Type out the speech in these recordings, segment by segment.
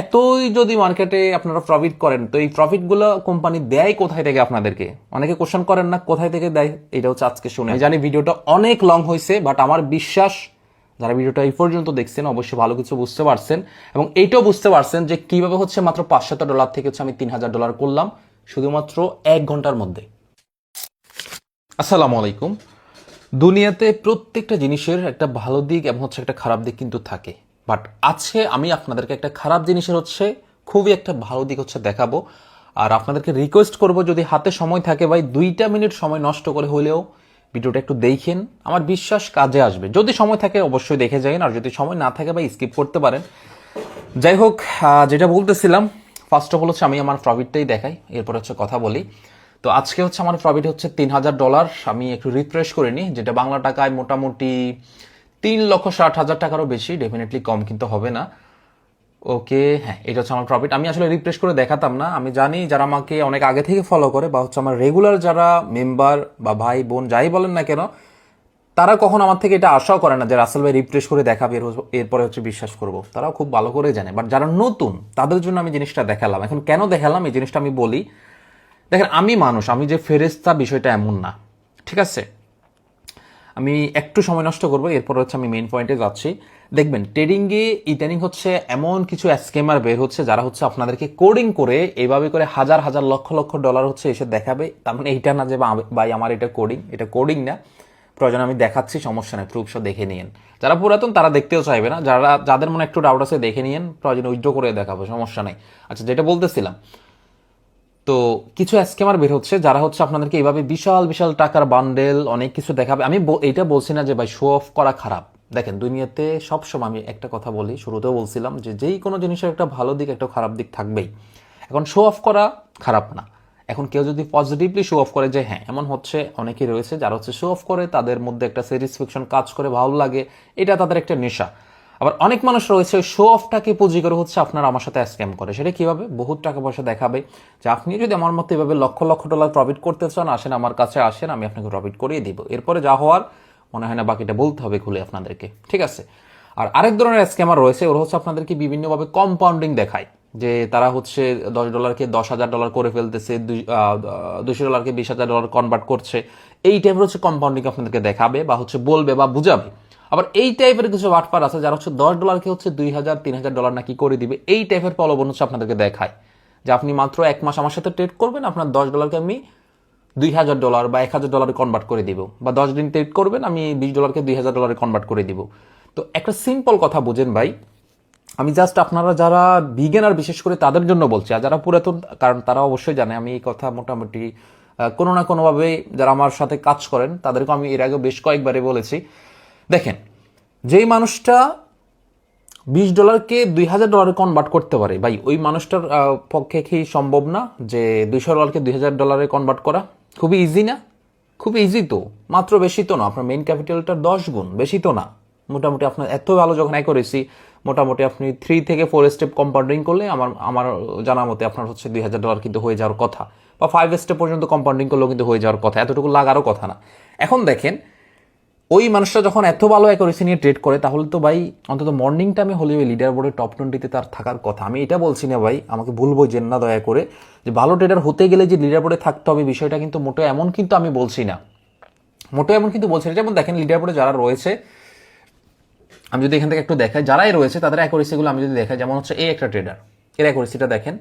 এতই যদি মার্কেটে আপনারা প্রফিট করেন, তো এই প্রফিটগুলো কোম্পানি দেয় কোথায় থেকে আপনাদেরকে? অনেকে কোশ্চেন করেন না, কোথায় থেকে দেয়? এটা হচ্ছে আজকে শুনে। আমি জানি ভিডিওটা অনেক লং হয়েছে বাট আমার বিশ্বাস, যারা ভিডিওটা এই পর্যন্ত দেখছেন, অবশ্যই ভালো কিছু বুঝতে পারছেন। এবং এইটাও বুঝতে পারছেন যে কীভাবে হচ্ছে মাত্র পাঁচশত ডলার থেকে হচ্ছে আমি তিন হাজার ডলার করলাম, শুধুমাত্র এক ঘণ্টার মধ্যে। আসসালামু আলাইকুম। দুনিয়াতে প্রত্যেকটা জিনিসের একটা ভালো দিক এবং হচ্ছে একটা খারাপ দিক কিন্তু থাকে। বাট আছে আমি আপনাদেরকে একটা খারাপ জিনিসের হচ্ছে খুবই একটা ভালো দিক হচ্ছে দেখাবো। আর আপনাদেরকে রিকোয়েস্ট করব যদি হাতে সময় থাকে ভাই, দুইটা মিনিট সময় নষ্ট করে হলেও ভিডিওটা একটু দেখেন। আমার বিশ্বাস কাজে আসবে। যদি সময় থাকে অবশ্যই দেখে যাবেন। আর যদি সময় না থাকে ভাই স্কিপ করতে পারেন। যাই হোক যেটা বলতেছিলাম ফার্স্ট অফ অল হচ্ছে আমি আমার প্রফিটটাই দেখাই। এরপর হচ্ছে কথা বলি। তো আজকে হচ্ছে আমার প্রফিট হচ্ছে তিন হাজার ডলার আমি একটু রিফ্রেশ করে নিই। যেটা বাংলা টাকায় মোটামুটি তিন লক্ষ ষাট হাজার টাকারও বেশি ডেফিনেটলি কম কিন্তু হবে না। ওকে হ্যাঁ এটা হচ্ছে আমার প্রফিট আমি আসলে রিফ্রেশ করে দেখাতাম না। আমি জানি যারা আমাকে অনেক আগে থেকে ফলো করে বা হচ্ছে আমার রেগুলার যারা মেম্বার বা ভাই, বোন, যাই বলেন না কেন, তারা কখন আমার থেকে এটা আশাও করে না যে রাসেল ভাই রিফ্রেশ করে দেখাবে, এর- এরপরে হচ্ছে বিশ্বাস করব। তারাও খুব ভালো করে জানে। বাট যারা নতুন, তাদের জন্য আমি জিনিসটা দেখালাম। এখন কেন দেখালাম? এই জিনিসটা আমি বলি। দেখেন, আমি মানুষ, আমি যে ফেরেস্তা বিষয়টা এমন না। ঠিক আছে? আমি একটু সময় নষ্ট করব, এরপর হচ্ছে আমি মেইন পয়েন্টে যাচ্ছি। দেখবেন ট্রেডিংয়ে ইদানিং হচ্ছে এমন কিছু স্কেমার বের হচ্ছে যারা হচ্ছে আপনাদেরকে কোডিং করে এইভাবে করে হাজার হাজার লক্ষ লক্ষ ডলার হচ্ছে এসে দেখাবে। তার মানে এইটা না যে ভাই, আমার এটা কোডিং এটা কোডিং না। প্রয়োজন আমি দেখাচ্ছি, সমস্যা নেই প্রুফসও দেখে নিয়েন। যারা পুরাতন, তারা দেখতেও চাইবে না। যারা যাদের মনে একটু ডাউট আছে, দেখে নিয়েন। প্রয়োজন উইথড্র করে দেখাবো, সমস্যা নেই। আচ্ছা যেটা বলতেছিলাম তো কিছু স্ক্যামার বের হচ্ছে যারা হচ্ছে আপনাদেরকে এইভাবে বিশাল বিশাল টাকার বান্ডেল অনেক কিছু দেখাবে। আমি এইটা বলছি না যে ভাই শো অফ করা খারাপ। দেখেন, দুনিয়াতে সবসময় আমি একটা কথা বলি, শুরুতেও বলছিলাম যে যেই কোনো জিনিসের একটা ভালো দিক, একটা খারাপ দিক থাকবেই। এখন শো অফ করা খারাপ না। এখন কেউ যদি পজিটিভলি শো অফ করে যে হ্যাঁ এমন হচ্ছে, অনেকেই রয়েছে যারা হচ্ছে শো অফ করে, তাদের মধ্যে একটা স্যাটিসফ্যাকশন কাজ করে, ভালো লাগে, এটা তাদের একটা নেশা। আবার অনেক মানুষ রয়েছে শো অফটাকে পুঁজি করে হচ্ছে আপনার আমার সাথে স্ক্যাম করে। সেটা কীভাবে? বহুত টাকা পয়সা দেখাবে। যে আপনি যদি আমার মতো এভাবে লক্ষ লক্ষ ডলার প্রফিট করতে চান, আসেন আমার কাছে, আসেন, আমি আপনাকে প্রফিট করিয়ে দিব। এরপরে যা হওয়ার, মনে হয় না বাকিটা বলতে হবে খুলে আপনাদেরকে। ঠিক আছে? আর আরেক ধরনের স্ক্যামার রয়েছে, ওরা হচ্ছে আপনাদেরকে বিভিন্নভাবে কম্পাউন্ডিং দেখায়। যে তারা হচ্ছে দশ ডলারকে দশ হাজার ডলার করে ফেলতেছে দুশো ডলারকে বিশ হাজার ডলার কনভার্ট করছে। এই টাইপের হচ্ছে কম্পাউন্ডিং আপনাদেরকে দেখাবে বা হচ্ছে বলবে বা বুঝাবে। আবার এই টাইপের কিছু বাটপার আছে, যারা হচ্ছে দশ ডলারকে হচ্ছে দুই হাজার, তিন হাজার ডলার নাকি করে দিবে। এই টাইপের প্রলোভন হচ্ছে আপনাদেরকে দেখায়, যে আপনি মাত্র এক মাস আমার সাথে ট্রেড করবেন, আপনার দশ ডলারকে আমি দুই হাজার ডলার বা এক হাজার ডলারে কনভার্ট করে দিব। বা দশ দিন ট্রেড করবেন, আমি বিশ ডলারকে দুই হাজার ডলারে কনভার্ট করে দিব। তো একটা সিম্পল কথা বুঝেন ভাই, আমি জাস্ট আপনারা যারা বিগেনার বিশেষ করে তাদের জন্য বলছি, আর যারা পুরাতন, কারণ তারা অবশ্যই জানে, আমি এই কথা মোটামুটি কোনো না কোনোভাবে যারা আমার সাথে কাজ করেন, তাদেরকে আমি এর আগে বেশ কয়েকবারে বলেছি দেখেন, যেই মানুষটা বিশ ডলারকে দুই হাজার ডলারে কনভার্ট করতে পারে, ভাই, ওই মানুষটার পক্ষে কি সম্ভব না যে দুইশো ডলারকে দুই হাজার ডলারে কনভার্ট করা? খুবই ইজি না? খুব ইজি তো। মাত্র বেশি তো না, আপনার মেইন ক্যাপিটালটা দশ গুণ, বেশি তো না। মোটামুটি আপনার এত ভালো যখন করেছি, মোটামুটি আপনি থ্রি থেকে ফোর স্টেপ কম্পাউন্ডিং করলে আমার আমার জানা মতে আপনার হচ্ছে দুই হাজার ডলার কিন্তু হয়ে যাওয়ার কথা। বা ফাইভ স্টেপ পর্যন্ত কম্পাউন্ডিং করলেও কিন্তু হয়ে যাওয়ার কথা, এতটুকু লাগারও কথা না। এখন দেখেন ওই মানুষটা যখন এত ভালো অ্যাকুরেসি নিয়ে ট্রেড করে, তাহলে তো ভাই অন্তত মর্নিং টাইমে ওই লিডার বোর্ডের টপ টোয়েন্টিতে তার থাকার কথা। আমি এটা বলছি না ভাই, আমাকে ভুলবো যে না দয়া করে। যে ভালো ট্রেডার হতে গেলে যে লিডার বোর্ডে থাকতে হবে, বিষয়টা কিন্তু মোটো এমন কিন্তু আমি বলছি না। মোটো এমন কিন্তু বলছি না। যেমন দেখেন লিডার বোর্ডে যারা রয়েছে, আমি যদি এখান থেকে একটু দেখাই, যারাই রয়েছে, তাদের অ্যাকুরেসিগুলো আমি যদি দেখাই, যেমন হচ্ছে এই একটা ট্রেডার এর অ্যাকুরেসিটা দেখেন।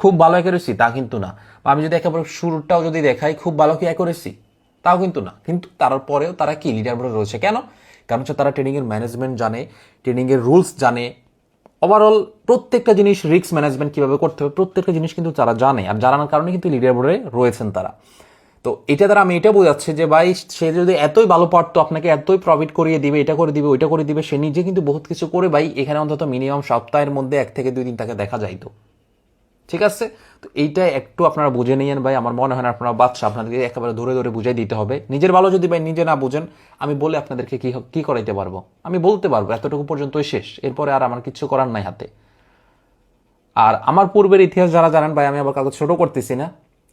খুব ভালো অ্যাকুরেসি তা কিন্তু না। বা আমি যদি একেবারে শুরুটাও যদি দেখাই, খুব ভালো কি অ্যাকুরেসি তাও কিন্তু না। কিন্তু তারপরেও তারা কি লিডার বোর্ডে রয়েছে? কেন? কারণ হচ্ছে তারা ট্রেনিংয়ের ম্যানেজমেন্ট জানে ট্রেনিংয়ের রুলস জানে। ওভারঅল প্রত্যেকটা জিনিস রিস্ক ম্যানেজমেন্ট কীভাবে করতে হবে, প্রত্যেকটা জিনিস কিন্তু তারা জানে। আর জানার কারণে কিন্তু লিডার বোর্ডে রয়েছেন তারা। তো এটা দ্বারা আমি এটা বোঝাচ্ছি যে, ভাই, সে যদি এতই ভালো পারতো, আপনাকে এতই প্রফিট করিয়ে দিবে, এটা করে দিবে, ওইটা করে দিবে, সে নিজে কিন্তু বহুত কিছু করে, ভাই, এখানে অন্তত মিনিমাম সপ্তাহের মধ্যে এক থেকে দুই দিন তাকে দেখা যাইতো। ঠিক আছে? তো এইটা একটু আপনারা বুঝে নিয়েন ভাই। আমার মনে হয় না আপনারা বাচ্চা আপনাদেরকে একেবারে ধরে ধরে বুঝাই দিতে হবে। নিজের ভালো যদি ভাই নিজে না বুঝেন, আমি বলে আপনাদেরকে কি কি করাইতে পারব? আমি বলতে পারব, এতটুকু পর্যন্তই শেষ। এরপরে আর আমার কিছু করার নাই হাতে। আর আমার পূর্বের ইতিহাস যারা জানেন ভাই, আমি আবার কাগজ ছোট করতেছি না।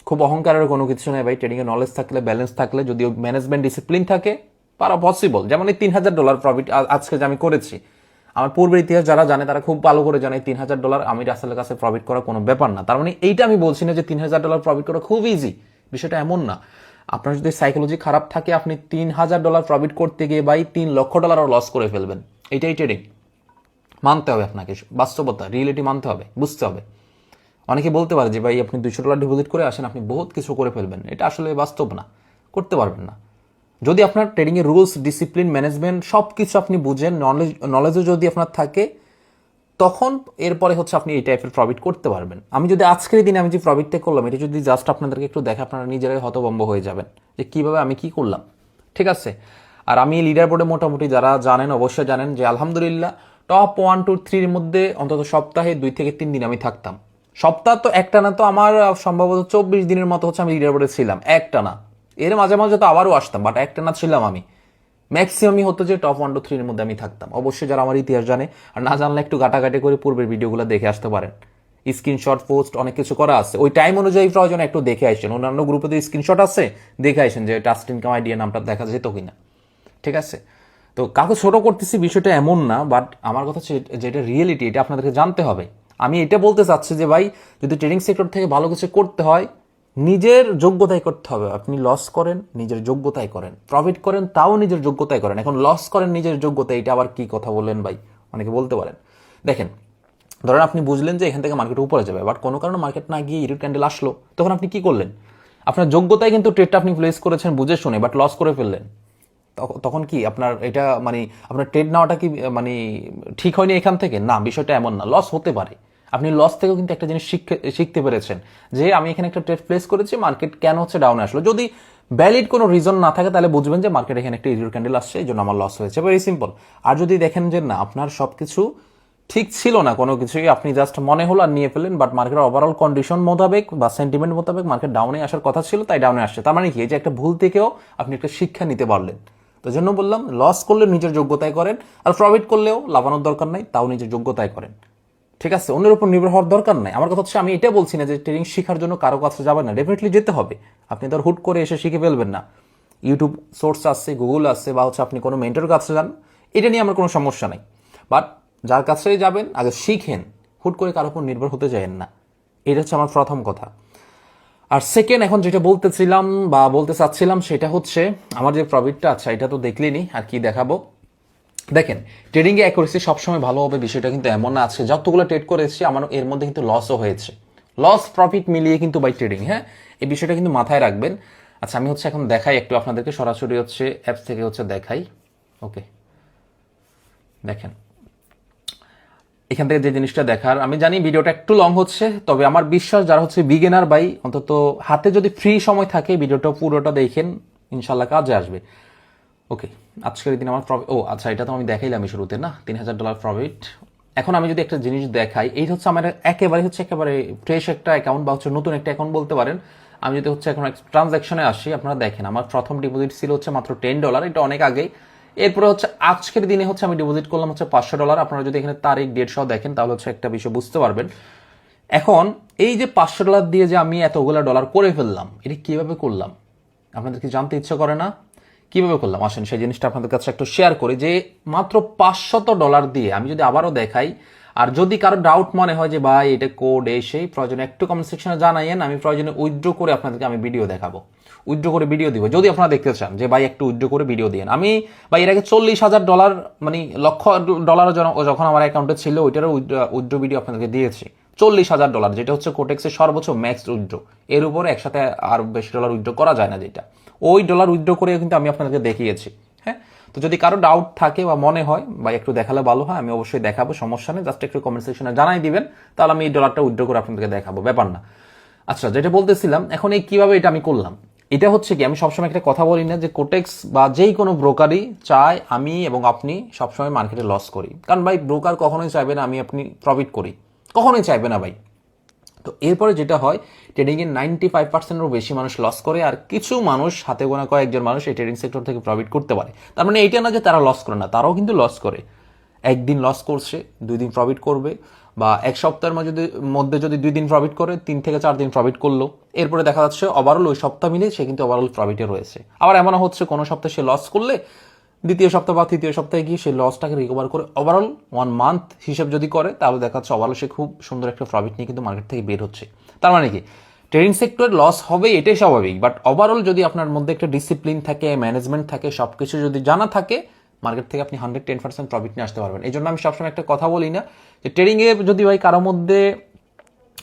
খুব অহংকারের কোনো কিছু নেই ভাই। ট্রেডিংয়ে নলেজ থাকলে ব্যালেন্স থাকলে যদি ম্যানেজমেন্ট ডিসিপ্লিন থাকে, পারা পসিবল যেমন এই তিন হাজার ডলার প্রফিট আজকে যে আমি করেছি। আমার পূর্বের ইতিহাস যারা জানে, তারা খুব ভালো করে জানে তিন হাজার ডলার আমি রাসেলের কাছে প্রফিট করা কোনো ব্যাপার না। তার মানে এইটা আমি বলছি না যে তিন হাজার ডলার প্রফিট করা খুব ইজি বিষয়টা এমন না। আপনার যদি সাইকোলজি খারাপ থাকে, আপনি তিন হাজার ডলার প্রফিট করতে গিয়ে বাই তিন লক্ষ ডলারও লস করে ফেলবেন। এটাই ট্রেডিং মানতে হবে আপনাকে। বাস্তবতা রিয়েলিটি মানতে হবে, বুঝতে হবে। অনেকে বলতে পারে যে, ভাই, আপনি দুইশো ডলার ডিপোজিট করে আসেন, আপনি বহুত কিছু করে ফেলবেন। এটা আসলে বাস্তব না। করতে পারবেন না। যদি আপনার ট্রেডিংয়ের রুলস ডিসিপ্লিন ম্যানেজমেন্ট সব কিছু আপনি বুঝেন নলেজ নলেজও যদি আপনার থাকে, তখন এরপরে হচ্ছে আপনি এই টাইপের প্রফিট করতে পারবেন। আমি যদি আজকের দিনে আমি যে প্রফিটটা করলাম, এটা যদি জাস্ট আপনাদেরকে একটু দেখে, আপনারা নিজেরাই হতভম্ব হয়ে যাবেন যে কীভাবে আমি কি করলাম। ঠিক আছে? আর আমি লিডার বোর্ডে মোটামুটি যারা জানেন, অবশ্যই জানেন যে আলহামদুলিল্লাহ টপ ওয়ান টু থ্রির মধ্যে অন্তত সপ্তাহে দুই থেকে তিন দিন আমি থাকতাম। সপ্তাহ তো একটা না তো আমার সম্ভবত চব্বিশ দিনের মতো হচ্ছে আমি লিডার বোর্ডে ছিলাম একটা না এর মাঝে মাঝে তো আবারও আসতাম বাট একটা না ছিলাম আমি। ম্যাক্সিমামই হতো যে টপ ওয়ান টু থ্রির মধ্যে আমি থাকতাম। অবশ্যই যারা আমার ইতিহাস জানে আর না জানলে একটু গাটাগাটি করে পূর্বের ভিডিওগুলো দেখে আসতে পারেন। স্ক্রিনশট পোস্ট অনেক কিছু করা আছে। ওই টাইম অনুযায়ী প্রয়োজন একটু দেখে আসছেন অন্যান্য গ্রুপে তো স্ক্রিনশট আছে, দেখে আসেন যে টাস্ট ইনকাম আইডিয়া নামটা দেখা যেত কিনা। ঠিক আছে? তো কাউকে ছোট করতেছি, বিষয়টা এমন না বাট আমার কথা যেটা রিয়েলিটি এটা আপনাদেরকে জানতে হবে। আমি এটা বলতে চাচ্ছি যে ভাই, যদি ট্রেডিং সেক্টর থেকে ভালো কিছু করতে হয় নিজের যোগ্যতায় করতে হবে। আপনি লস করেন, নিজের যোগ্যতায় করেন। প্রফিট করেন, তাও নিজের যোগ্যতায় করেন। এখন লস করেন, নিজের যোগ্যতায় এটা আবার কি কথা বললেন ভাই? অনেকে বলতে পারেন। দেখেন, ধরেন আপনি বুঝলেন যে এখান থেকে মার্কেট উপরে যাবে বাট কোনো কারণে মার্কেট না গিয়ে ইরিট ক্যান্ডেল আসলো। তখন আপনি কি করলেন? আপনার যোগ্যতায় কিন্তু ট্রেডটা আপনি প্লেস করেছেন বুঝে শুনে বাট লস করে ফেললেন। তখ- তখন কি আপনার এটা মানে আপনার ট্রেড নেওয়াটা কি মানে ঠিক হয়নি এখান থেকে? না, বিষয়টা এমন না। লস হতে পারে। আপনি লস থেকেও কিন্তু একটা জিনিস শিখে- শিখতে পেরেছেন। যে আমি এখানে একটা ট্রেড প্লেস করেছি মার্কেট কেন হচ্ছে ডাউনে আসলো? যদি ভ্যালিড কোনো রিজন না থাকে, তাহলে বুঝবেন যে মার্কেট এখানে একটা ইরিয়র ক্যান্ডেল আসছে, এই জন্য আমার লস হয়েছে। ভেরি সিম্পল আর যদি দেখেন যে না, আপনার সব কিছু ঠিক ছিল না কোনো কিছুই, আপনি জাস্ট মনে হলো আর নিয়ে ফেলেন বাট মার্কেটের ওভারঅল কন্ডিশন মোতাবেক বা সেন্টিমেন্ট মোতাবেক মার্কেট ডাউনে আসার কথা ছিল, তাই ডাউনে আসছে। তার মানে কি? যে একটা ভুল থেকেও আপনি একটা শিক্ষা নিতে পারলেন। তো জন্য বললাম লস করলে নিজের যোগ্যতায় করেন, আর প্রফিট করলেও লাভানোর দরকার নাই, তাও নিজের যোগ্যতায় করেন। ঠিক আছে, অন্যের উপর নির্ভর হওয়ার দরকার নাই। আমার কথা হচ্ছে, আমি এটা বলছি না যে ট্রেনিং শেখার জন্য কারও কাছে যাবেন না। ডেফিনেটলি যেতে হবে। আপনি ধর হুট করে এসে শিখে ফেলবেন না। ইউটিউব সোর্স আছে গুগল আছে, বা হচ্ছে আপনি কোনো মেন্টর কাছে যান, এটা নিয়ে আমার কোনো সমস্যা নাই। বাট যার কাছেই যাবেন, আগে শিখেন। হুট করে কারোর উপর নির্ভর হতে চাইেন না। এটা হচ্ছে আমার প্রথম কথা। আর সেকেন্ড এখন যেটা বলতেছিলাম বা বলতে চাচ্ছিলাম, সেটা হচ্ছে, আমার যে প্রফিটটা আছে, এটা তো দেখলেনি, আর কি দেখাবো। দেখেন ট্রেডিংয়ে অ্যাকুরেসি সবসময় ভালো হবে, বিষয়টা কিন্তু এমন না। আছে যতগুলো ট্রেড করেছি আমার এর মধ্যে কিন্তু লসও হয়েছে। লস প্রফিট মিলিয়ে কিন্তু বাই ট্রেডিং হ্যাঁ? এই বিষয়টা কিন্তু মাথায় রাখবেন। আচ্ছা আমি হচ্ছে এখন দেখাই, একটু আপনাদেরকে সরাসরি হচ্ছে অ্যাপস থেকে হচ্ছে দেখাই। ওকে দেখেন। এখান থেকে যে জিনিসটা দেখার, আমি জানি ভিডিওটা একটু লং হচ্ছে, তবে আমার বিশ্বাস যারা হচ্ছে বিগিনার বাই অন্তত হাতে যদি ফ্রি সময় থাকে, ভিডিওটা পুরোটা দেখেন ইনশাল্লাহ কাজে আসবে। ওকে আজকের দিন আমার প্রফিট ও আচ্ছা এটা তো আমি দেখাইলাম শুরুতে, না? তিন হাজার ডলার প্রফিট এখন আমি যদি একটা জিনিস দেখাই, এই হচ্ছে আমার একেবারে, হচ্ছে একেবারে ফ্রেশ একটা অ্যাকাউন্ট বা হচ্ছে নতুন একটা অ্যাকাউন্ট বলতে পারেন। আমি যদি হচ্ছে এখন ট্রানজাকশনে আসি, আপনারা দেখেন, আমার প্রথম ডিপোজিট ছিল হচ্ছে মাত্র টেন ডলার এটা অনেক আগেই। এরপরে হচ্ছে আজকের দিনে হচ্ছে আমি ডিপোজিট করলাম হচ্ছে পাঁচশো ডলার আপনারা যদি এখানে তারিখ ডেট সহ দেখেন, তাহলে হচ্ছে একটা বিষয় বুঝতে পারবেন। এখন, এই যে পাঁচশো ডলার দিয়ে যে আমি এতগুলা ডলার করে ফেললাম, এটা কীভাবে করলাম? আপনাদের কি জানতে ইচ্ছে করে না? কীভাবে করলাম? আসেন সেই জিনিসটা আপনাদের কাছে একটু শেয়ার করি যে মাত্র পাঁচশত ডলার দিয়ে আমি যদি আবারও দেখাই, আর যদি কারও ডাউট মনে হয় যে ভাই এটা কোড এই সেই প্রয়োজনে একটু কমেন্ট সেকশনে জানাইয়েন, আমি প্রয়োজনে উইথড্র করে আপনাদেরকে আমি ভিডিও দেখাবো। উইথড্র করে ভিডিও দিব। যদি আপনারা দেখতে চান যে ভাই একটু উইথড্র করে ভিডিও দিন আমি ভাই এর আগে চল্লিশ হাজার ডলার মানে লক্ষ ডলার যখন আমার অ্যাকাউন্টে ছিল, ওইটারও উইথড্র ভিডিও আপনাদেরকে দিয়েছি। চল্লিশ হাজার ডলার যেটা হচ্ছে কোটেক্সের সর্বোচ্চ ম্যাক্স উইথড্র এর উপরে একসাথে আর বেশি ডলার উইথড্র করা যায় না যেটা। ওই ডলার উইথড্র করে কিন্তু আমি আপনাদেরকে দেখিয়েছি হ্যাঁ? তো যদি কারও ডাউট থাকে বা মনে হয়, বা একটু দেখালে ভালো হয়, আমি অবশ্যই দেখাবো, সমস্যা নেই জাস্ট একটু কমেন্ট সেকশনে জানাই দিবেন, তাহলে আমি এই ডলারটা উইথড্র করে আপনাদেরকে দেখাবো, ব্যাপার না। আচ্ছা যেটা বলতেছিলাম, এখন এই কীভাবে এটা আমি করলাম? এটা হচ্ছে কি, আমি সবসময় একটা কথা বলি না যে কোটেক্স বা যেই কোনো ব্রোকারই চায় আমি এবং আপনি সবসময় মার্কেটে লস করি। কারণ ভাই ব্রোকার কখনোই চাইবে না আমি আপনি প্রফিট করি। কখনোই চাইবে না ভাই। তো এরপরে যেটা হয় ট্রেডিংয়ে নাইনটি ফাইভ পার্সেন্টেরও বেশি মানুষ লস করে আর কিছু মানুষ হাতে গোনা কয়েকজন মানুষ এই ট্রেডিং সেক্টর থেকে প্রফিট করতে পারে। তার মানে এইটা না যে তারা লস করে না, তারাও কিন্তু লস করে। একদিন লস করছে দুই দিন প্রফিট করবে বা এক সপ্তাহের মধ্যে মধ্যে যদি দুই দিন প্রফিট করে, তিন থেকে চার দিন প্রফিট করল। এরপরে দেখা যাচ্ছে ওভারঅল ওই সপ্তাহ মিলে সে কিন্তু ওভারঅল প্রফিটে রয়েছে। আবার এমনও হচ্ছে কোনো সপ্তাহে সে লস করলে দ্বিতীয় সপ্তাহ বা তৃতীয় সপ্তাহে গিয়ে সেই লসটাকে রিকভার করে ওভারঅল ওয়ান মান্থ হিসেব যদি করে, তাহলে দেখা যাচ্ছে ওভারঅল সে খুব সুন্দর একটা প্রফিট নিয়ে কিন্তু মার্কেট থেকে বের হচ্ছে। তার মানে কি? ট্রেডিং সেক্টরে লস হবে এটাই স্বাভাবিক। বাট ওভারঅল যদি আপনার মধ্যে একটা ডিসিপ্লিন থাকে ম্যানেজমেন্ট থাকে সব কিছু যদি জানা থাকে মার্কেট থেকে আপনি হান্ড্রেড টেন পার্সেন্ট প্রফিট নিয়ে আসতে পারবেন। এই জন্য আমি সবসময় একটা কথা বলি না যে ট্রেডিংয়ে যদি ভাই কারোর মধ্যে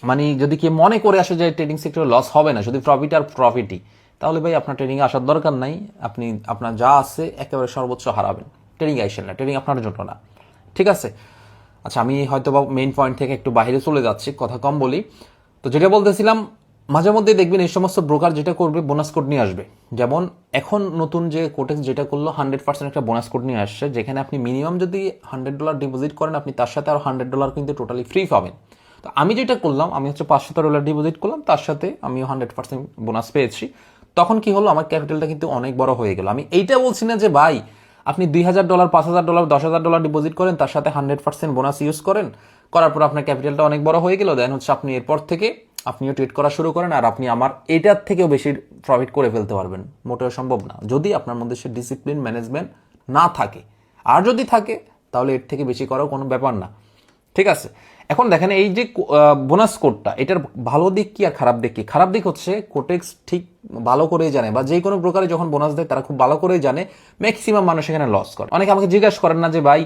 মানে যদি কি মনে করে আসে যে ট্রেডিং সেক্টরে লস হবে না শুধু প্রফিট আর প্রফিটই তাহলে ভাই আপনার ট্রেডিংয়ে আসার দরকার নাই। আপনি, আপনার যা আছে একেবারে সর্বোচ্চ হারাবেন। ট্রেনিং আইসেন না ট্রেনিং আপনার জন্য না। ঠিক আছে? আচ্ছা আমি হয়তো বা মেইন পয়েন্ট থেকে একটু বাইরে চলে যাচ্ছি, কথা কম বলি। তো যেটা বলতেছিলাম, মাঝে মধ্যে দেখবেন এই সমস্ত ব্রোকার যেটা করবে বোনাস কোড নিয়ে আসবে। যেমন এখন নতুন যে কোটেক্স যেটা করল হান্ড্রেড পার্সেন্ট একটা বোনাস কোড নিয়ে আসছে, যেখানে আপনি মিনিমাম যদি হান্ড্রেড ডলার ডিপোজিট করেন, আপনি তার সাথে আরও হান্ড্রেড ডলার কিন্তু টোটালি ফ্রি পাবেন। তো আমি যেটা করলাম, আমি হচ্ছে পাঁচশো ডলার ডিপোজিট করলাম, তার সাথে আমি হান্ড্রেড পার্সেন্ট বোনাস পেয়েছি। তখন কি হলো? আমার ক্যাপিটালটা কিন্তু অনেক বড় হয়ে গেল। আমি এইটা বলছি না যে, ভাই, আপনি দুই হাজার ডলার, পাঁচ হাজার ডলার, দশ হাজার ডলার ডিপোজিট করেন, তার সাথে হান্ড্রেড পার্সেন্ট বোনাস ইউজ করেন। করার পর আপনার ক্যাপিটালটা অনেক বড় হয়ে গেল। দেন হচ্ছে আপনি এরপর থেকে আপনিও ট্রেড করা শুরু করেন আর আপনি আমার এটার থেকেও বেশি প্রফিট করে ফেলতে পারবেন। মোটেও সম্ভব না। যদি আপনার মধ্যে সে ডিসিপ্লিন ম্যানেজমেন্ট না থাকে, আর যদি থাকে, তাহলে এর থেকে বেশি করাও কোনো ব্যাপার না। ঠিক আছে? এখন দেখেন এই যে বোনাস কোডটা এটার ভালো দিক কি আর খারাপ দিক কি? খারাপ দিক হচ্ছে কোটেক্স ঠিক ভালো করেই জানে বা যে কোনো প্রকারে যখন বোনাস দেয় তারা খুব ভালো করেই জানে ম্যাক্সিমাম মানুষ এখানে লস করে। অনেকে আমাকে জিজ্ঞাসা করেন না যে, ভাই,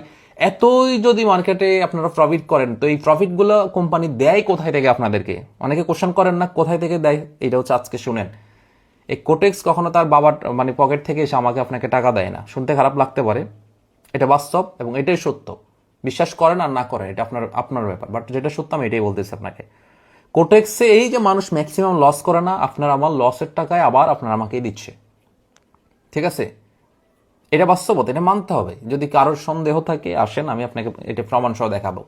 এতই যদি মার্কেটে আপনারা প্রফিট করেন, তো এই প্রফিটগুলো কোম্পানি দেয় কোথায় থেকে আপনাদেরকে? অনেকে কোশ্চেন করেন না, কোথায় থেকে দেয়? এটা হচ্ছে আজকে শুনেন। এই কোটেক্স কখনো তার বাবার মানে পকেট থেকে এসে আমাকে আপনাকে টাকা দেয় না। শুনতে খারাপ লাগতে পারে। এটা বাস্তব এবং এটাই সত্য। বিশ্বাস করেন আর না করেন, এটা আপনার আপনার ব্যাপার। বাট যেটা সত্য, আমি এটাই বলতেছি আপনাকে। কোটেক্সে এই যে মানুষ ম্যাক্সিমাম লস করে না, আপনার আমার লসের টাকায় আবার আপনার আমাকেই দিচ্ছে। ঠিক আছে? এটা বাস্তবতা, এটা মানতে হবে। যদি কারোর সন্দেহ থাকে, আসেন, আমি আপনাকে এটা প্রমাণ সহ দেখাবো।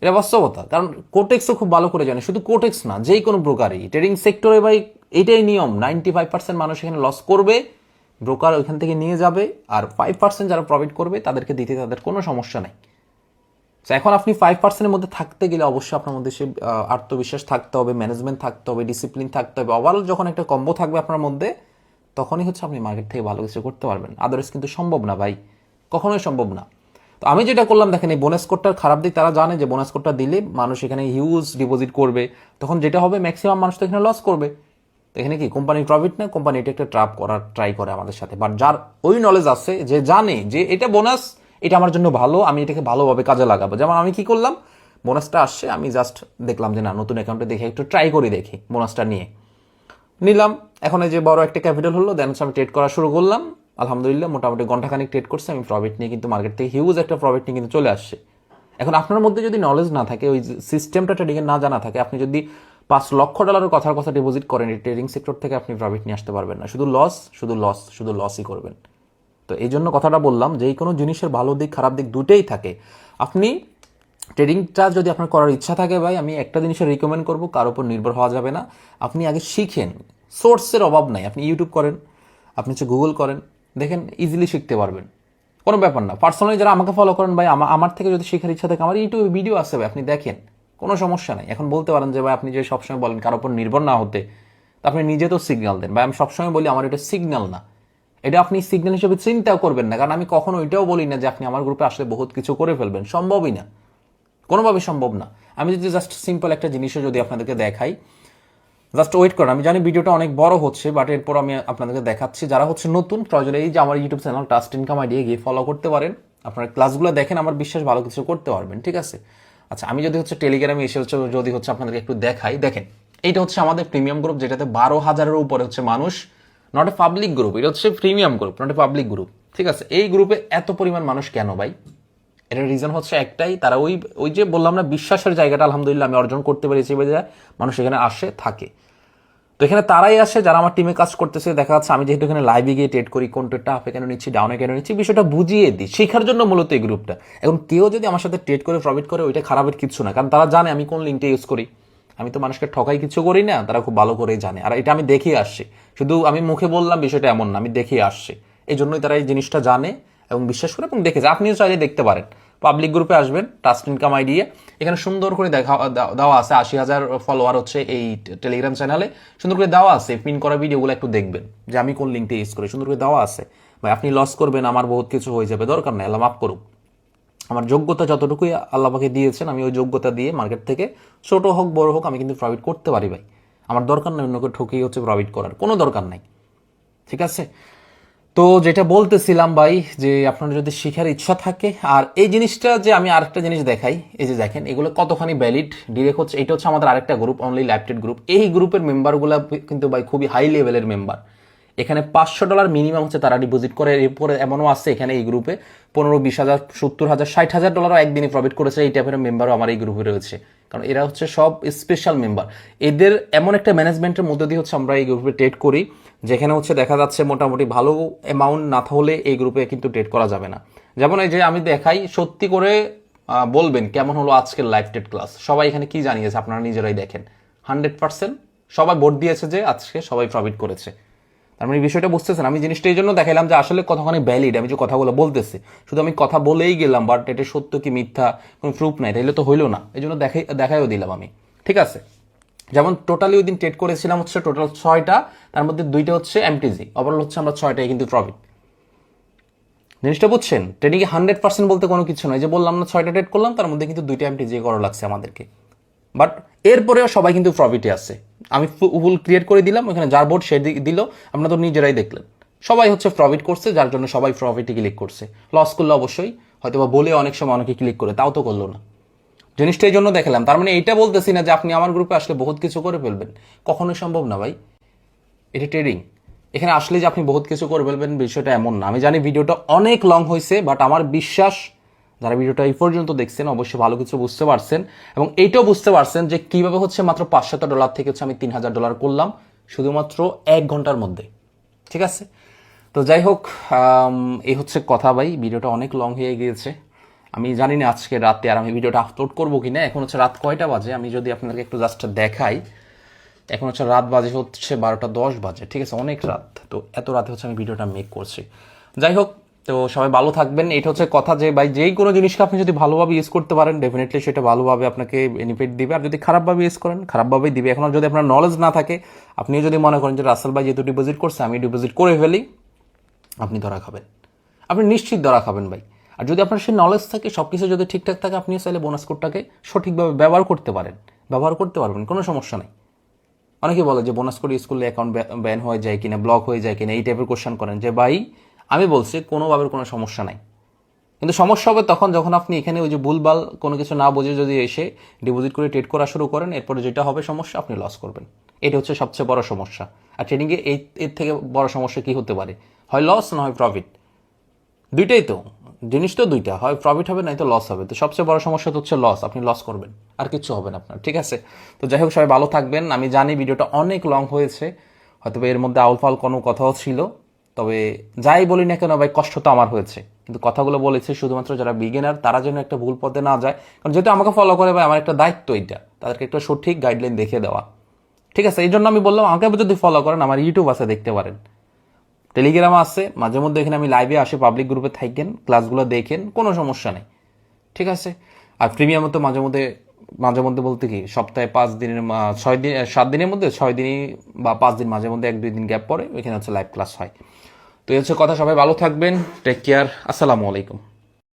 এটা বাস্তবতা। কারণ কোটেক্সও খুব ভালো করে জানে। শুধু কোটেক্স না, যেই কোনো ব্রোকারই ট্রেডিং সেক্টরে ভাই, এটাই নিয়ম। নাইনটি ফাইভ পার্সেন্ট মানুষ এখানে লস করবে ব্রোকার ওইখান থেকে নিয়ে যাবে আর ফাইভ পার্সেন্ট যারা প্রফিট করবে তাদেরকে দিতে তাদের কোনো সমস্যা নেই। তো এখন আপনি ফাইভ পার্সেন্টের মধ্যে থাকতে গেলে অবশ্যই আপনার মধ্যে সে আত্মবিশ্বাস থাকতে হবে ম্যানেজমেন্ট থাকতে হবে ডিসিপ্লিন থাকতে হবে। ওভারঅল যখন একটা কম্বো থাকবে আপনার মধ্যে, তখনই হচ্ছে আপনি মার্কেট থেকে ভালো কিছু করতে পারবেন। আদারওয়াইজ কিন্তু সম্ভব না ভাই। কখনোই সম্ভব না। তো আমি যেটা করলাম, দেখেন এই বোনাস কোডটার খারাপ দিক তারা জানে যে বোনাস কোডটা দিলে মানুষ এখানে হিউজ ডিপোজিট করবে। তখন যেটা হবে ম্যাক্সিমাম মানুষ তো এখানে লস করবে। তো এখানে কি? কোম্পানির প্রফিট না? কোম্পানি এটা একটা ট্রাপ করার ট্রাই করে আমাদের সাথে। বাট যার ওই নলেজ আছে, যে জানে যে এটা বোনাস এটা আমার জন্য ভালো, আমি এটাকে ভালোভাবে কাজে লাগাবো। যেমন আমি কি করলাম? বোনাসটা আসছে, আমি জাস্ট দেখলাম যে না, নতুন অ্যাকাউন্টে দেখে একটু ট্রাই করে দেখি বোনাসটা নিয়ে। নিলাম, এখন এই যে বড় একটা ক্যাপিটাল হলো দেন আমি ট্রেড করা শুরু করলাম। আলহামদুলিল্লাহ, মোটামুটি ঘন্টাখানিক ট্রেড করছে, আমি প্রফিট নিয়ে কিন্তু মার্কেট থেকে হিউজ একটা প্রফিট নিয়ে কিন্তু চলে আসছে। এখন আপনার মধ্যে যদি নলেজ না থাকে, ওই সিস্টেমটা ট্রেডিংয়ের না জানা থাকে, আপনি যদি পাঁচ লক্ষ ডলারের কথার কথা ডিপোজিট করেন এই ট্রেডিং সেক্টর থেকে আপনি প্রফিট নিয়ে আসতে পারবেন না। শুধু লস শুধু লস শুধু লসই করবেন। তো এই জন্য কথাটা বললাম যে কোনো জিনিসের ভালো দিক খারাপ দিক দুটেই থাকে। আপনি ট্রেডিংটা যদি আপনার করার ইচ্ছা থাকে ভাই আমি একটা জিনিসের রিকমেন্ড করব কার উপর নির্ভর হওয়া যাবে না। আপনি আগে শিখেন। সোর্সের অভাব নাই। আপনি ইউটিউব করেন আপনি হচ্ছে গুগল করেন দেখেন ইজিলি শিখতে পারবেন। কোনো ব্যাপার না। পার্সোনালি যারা আমাকে ফলো করেন ভাই আমার থেকে যদি শেখার ইচ্ছা থাকে আমার ইউটিউবে ভিডিও আসবে ভাই, আপনি দেখেন। কোনো সমস্যা নাই। এখন বলতে পারেন যে, ভাই, আপনি যে সবসময় বলেন কারোর উপর নির্ভর না হতে, তা আপনি নিজে তো সিগন্যাল দেন। ভাই, আমি সবসময় বলি, আমার এটা সিগন্যাল না। এটা আপনি সিগন্যাল হিসেবে চিন্তাও করবেন না, কারণ আমি কখনো ওইটাও বলি না যে, আপনি আমার গ্রুপে আসলে বহুত কিছু করে ফেলবেন। সম্ভবই না। কোনোভাবে সম্ভব না। আমি যদি জাস্ট সিম্পল একটা জিনিসও যদি আপনাদেরকে দেখাই জাস্ট ওয়েট করেন। আমি জানি ভিডিওটা অনেক বড় হচ্ছে বাট এরপর আমি আপনাদেরকে দেখাচ্ছি। যারা হচ্ছে নতুন প্রয়োজনে এই যে আমার YouTube channel Trust Income Idea গিয়ে ফলো করতে পারেন, আপনার ক্লাসগুলো দেখেন, আমার বিশ্বাস ভালো কিছু করতে পারবেন, ঠিক আছে? আচ্ছা আমি যদি হচ্ছে টেলিগ্রামে এসে হচ্ছে যদি হচ্ছে আপনাদেরকে একটু দেখাই, দেখেন, এইটা হচ্ছে আমাদের প্রিমিয়াম গ্রুপ যেটাতে বারো হাজারের উপরে হচ্ছে মানুষ নট এ পাবলিক গ্রুপ এটা হচ্ছে premium group not a public group ঠিক আছে? এই গ্রুপে এত পরিমাণ মানুষ কেন ভাই? এটার রিজন হচ্ছে একটাই, তারা ওই ওই যে বললাম না, বিশ্বাসের জায়গাটা আলহামদুলিল্লাহ আমি অর্জন করতে পেরেছি বা মানুষ এখানে আসে, থাকে। তো এখানে তারাই আসে যারা আমার টিমে কাজ করতেছে। দেখা যাচ্ছে আমি যেহেতু এখানে লাইভে গিয়ে ট্রেড করি কোন ট্রেডটা আপে কেন নিচ্ছি ডাউনে কেন নিচ্ছি, বিষয়টা বুঝিয়ে দিই। শেখার জন্য মূলত এই গ্রুপটা এখন কেউ যদি আমার সাথে ট্রেড করে প্রফিট করে, ওইটা খারাপের কিছু না। কারণ তারা জানে আমি কোন লিঙ্কটা ইউজ করি। আমি তো মানুষকে ঠকাই কিছু করি না, তারা খুব ভালো করেই জানে। আর এটা আমি দেখে আসছি। শুধু আমি মুখে বললাম, বিষয়টা এমন না, আমি দেখে আসছি। এই জন্যই তারা এই জিনিসটা জানে এবং বিশ্বাস করে এবং দেখেছে আপনিও চাইলে দেখতে পারেন। পাবলিক গ্রুপে আসবেন টাস্ট ইনকাম আইডিয়া এখানে সুন্দর করে দেখা দেওয়া আছে, আশি হাজার ফলোয়ার হচ্ছে এই টেলিগ্রাম চ্যানেলে সুন্দর করে দেওয়া আছে পিন করা ভিডিওগুলো একটু দেখবেন, যে আমি কোন লিঙ্কটা ইউজ করি। সুন্দর করে দেওয়া আছে। ভাই, আপনি লস করবেন, আমার বহুত কিছু হয়ে যাবে, দরকার নাই, আল্লাহ মাফ করুক। আমার যোগ্যতা যতটুকুই আল্লাহ পাকে দিয়েছেন, আমি ওই যোগ্যতা দিয়ে মার্কেট থেকে ছোট হোক, বড় হোক, আমি কিন্তু প্রফিট করতে পারি ভাই। আমার দরকার নাই অন্যকে ঠকিয়ে হচ্ছে প্রফিট করার, কোনো দরকার নাই। ঠিক আছে? তো যেটা বলতেছিলাম ভাই, যে আপনার যদি শেখার ইচ্ছা থাকে, আর এই জিনিসটা যে আমি আরেকটা জিনিস দেখাই, এই যে দেখেন, এগুলো কতখানি ভ্যালিড ডিরেক্ট হচ্ছে, এটা হচ্ছে আমাদের আরেকটা গ্রুপ অনলি ল্যাপটেড গ্রুপ এই গ্রুপের মেম্বারগুলো কিন্তু ভাই খুবই হাই লেভেলের মেম্বার এখানে পাঁচশো ডলার মিনিমাম হচ্ছে তারা ডিপোজিট করে। এরপরে এমনও আছে এখানে এই গ্রুপে পনেরো, বিশ হাজার, সত্তর হাজার, ষাট হাজার ডলারও একদিনে প্রফিট করেছে এই টাইপের মেম্বারও আমার এই গ্রুপে রয়েছে। কারণ এরা হচ্ছে সব স্পেশাল মেম্বার এদের এমন একটা ম্যানেজমেন্টের মধ্যে দিয়ে হচ্ছে আমরা এই গ্রুপে ট্রেড করি, যেখানে হচ্ছে দেখা যাচ্ছে মোটামুটি ভালো অ্যামাউন্ট না হলে এই গ্রুপে কিন্তু ট্রেড করা যাবে না। যেমন এই যে আমি দেখাই, সত্যি করে বলবেন কেমন হলো আজকের লাইভ টেড ক্লাস সবাই এখানে কি জানিয়েছে? আপনারা নিজেরাই দেখেন। হান্ড্রেড পার্সেন্ট সবাই ভোট দিয়েছে যে আজকে সবাই প্রফিট করেছে। তার মানে বিষয়টা বুঝতেছেন? আমি জিনিসটা এই জন্য দেখাইলাম যে আসলে কতখানি ভ্যালিড আমি যে কথাগুলো বলতেছি। শুধু আমি কথা বলেই গেলাম বাট এটা সত্য কি মিথ্যা কোনো প্রুফ নাই, তাইলে তো হইল না। এই জন্য দেখাই, দেখাইও দিলাম আমি। ঠিক আছে? যেমন টোটালি ওই দিন ট্রেড করেছিলাম হচ্ছে টোটাল ছয়টা, তার মধ্যে দুইটা হচ্ছে এমটিজি ওভারঅল হচ্ছে আমরা ছয়টায় কিন্তু প্রফিট জিনিসটা বুঝছেন? ট্রেডিংয়ে হান্ড্রেড পার্সেন্ট বলতে কোনো কিছু নয় যে বললাম না ছয়টা ট্রেড করলাম, তার মধ্যে কিন্তু দুইটা এমটিজি করা লাগছে আমাদেরকে। বাট এরপরেও সবাই কিন্তু প্রফিটে আছে। আমি ফুল ক্রিয়েট করে দিলাম, ওখানে যার বোর্ড সে দিল আপনারা তো নিজেরাই দেখলেন। সবাই হচ্ছে প্রফিট করছে, যার জন্য সবাই প্রফিটে ক্লিক করছে। লস করলে অবশ্যই হয়তো বা বলে অনেক সময় অনেকে ক্লিক করে, তাও তো করল না। জিনিসটা এই জন্য দেখালাম, তার মানে এইটা বলতেছি না যে আপনি আমার গ্রুপে আসলে বহুত কিছু করে ফেলবেন। কখনোই সম্ভব না ভাই। এটা ট্রেডিং এখানে আসলে যে আপনি বহুত কিছু করে ফেলবেন, বিষয়টা এমন না। আমি জানি ভিডিওটা অনেক লং হয়েছে বাট আমার বিশ্বাস যারা ভিডিওটা এই পর্যন্ত দেখছেন, অবশ্যই ভালো কিছু বুঝতে পারছেন এবং এইটাও বুঝতে পারছেন যে কীভাবে হচ্ছে মাত্র পাঁচশত ডলার থেকে হচ্ছে আমি তিন হাজার ডলার করলাম, শুধুমাত্র এক ঘণ্টার মধ্যে। ঠিক আছে? তো যাই হোক এই হচ্ছে কথা ভাই, ভিডিওটা অনেক লং হয়ে গিয়েছে। আমি জানি না আজকে রাতে আর আমি ভিডিওটা আপলোড করব কি না এখন হচ্ছে রাত কয়টা বাজে? আমি যদি আপনাকে একটু জাস্ট দেখাই, এখন হচ্ছে রাত বাজে হচ্ছে বারোটা দশ বাজে, ঠিক আছে? অনেক রাত, তো এত রাতে হচ্ছে আমি ভিডিওটা মেক করছি। যাই হোক তো সবাই ভালো থাকবেন। এটা হচ্ছে কথা যে, ভাই, যেই কোনো জিনিসকে আপনি যদি ভালোভাবে ইউজ করতে পারেন ডেফিনেটলি সেটা ভালোভাবে আপনাকে বেনিফিট দিবে। আর যদি খারাপভাবে ইউজ করেন, খারাপভাবেই দিবে। এখন যদি আপনার নলেজ না থাকে, আপনিও যদি মনে করেন যে, রাসেল ভাই যেহেতু ডিপোজিট করছে, আমি ডিপোজিট করে ফেলি, আপনি ধরা খাবেন। আপনি নিশ্চিত ধরা খাবেন, ভাই। আর যদি আপনার সেই নলেজ থাকে সব কিছু যদি ঠিকঠাক থাকে, আপনিও চাইলে বোনাস কোডটাকে সঠিকভাবে ব্যবহার করতে পারেন। ব্যবহার করতে পারবেন, কোনো সমস্যা নেই। অনেকে বলে যে বোনাস কোড ইউজ করলে অ্যাকাউন্ট ব্যান হয়ে যায় কিনা ব্লক হয়ে যায় কিনা, এই টাইপের কোশ্চেন করেন যে, ভাই আমি বলছি কোনোভাবে কোনো সমস্যা নাই। কিন্তু সমস্যা হবে তখন যখন আপনি এখানে ওই যে ভুলবাল কোনো কিছু না বুঝে যদি এসে ডিপোজিট করে ট্রেড করা শুরু করেন, এরপরে যেটা হবে সমস্যা আপনি লস করবেন। এটা হচ্ছে সবচেয়ে বড় সমস্যা। আর ট্রেডিংয়ে এই, এর থেকে বড় সমস্যা কি হতে পারে? হয় লস না হয় প্রফিট দুইটাই তো। জিনিস তো দুইটা। হয় প্রফিট হবে নাই তো লস হবে। তো সবচেয়ে বড় সমস্যা তো হচ্ছে লস আপনি লস করবেন। আর কিছু হবে না আপনার, ঠিক আছে? তো যাই হোক, সবাই ভালো থাকবেন। আমি জানি ভিডিওটা অনেক লং হয়েছে। হয়তো এর মধ্যে আউলফাল কোনো কথাও ছিল। তবে যাই বলি না কেন ভাই, কষ্ট তো আমার হয়েছে। কিন্তু কথাগুলো বলেছে শুধুমাত্র যারা বিগিনার তারা যেন একটা ভুল পথে না যায়। কারণ যেহেতু আমাকে ফলো করে ভাই, আমার একটা দায়িত্ব এটা তাদেরকে একটা সঠিক গাইডলাইন দেখে দেওয়া। ঠিক আছে এই জন্য আমি বললাম, আমাকে যদি ফলো করেন, আমার ইউটিউব আছে, দেখতে পারেন। টেলিগ্রাম আছে, মাঝে মধ্যে এখানে আমি লাইভে আসি পাবলিক গ্রুপে থাকেন ক্লাসগুলো দেখেন, কোনো সমস্যা নেই। ঠিক আছে? আর প্রিমিয়ামে তো মাঝে মধ্যে মাঝে মধ্যে বলতে কি, সপ্তাহে পাঁচ দিনের ছয় দিন সাত দিনের মধ্যে ছয় দিনই বা পাঁচ দিন মাঝে মধ্যে এক দুই দিন গ্যাপ পরে ওইখানে হচ্ছে লাইভ ক্লাস হয়। তো এই হচ্ছে কথা, সবাই ভালো থাকবেন টেক কেয়ার আসসালামু আলাইকুম।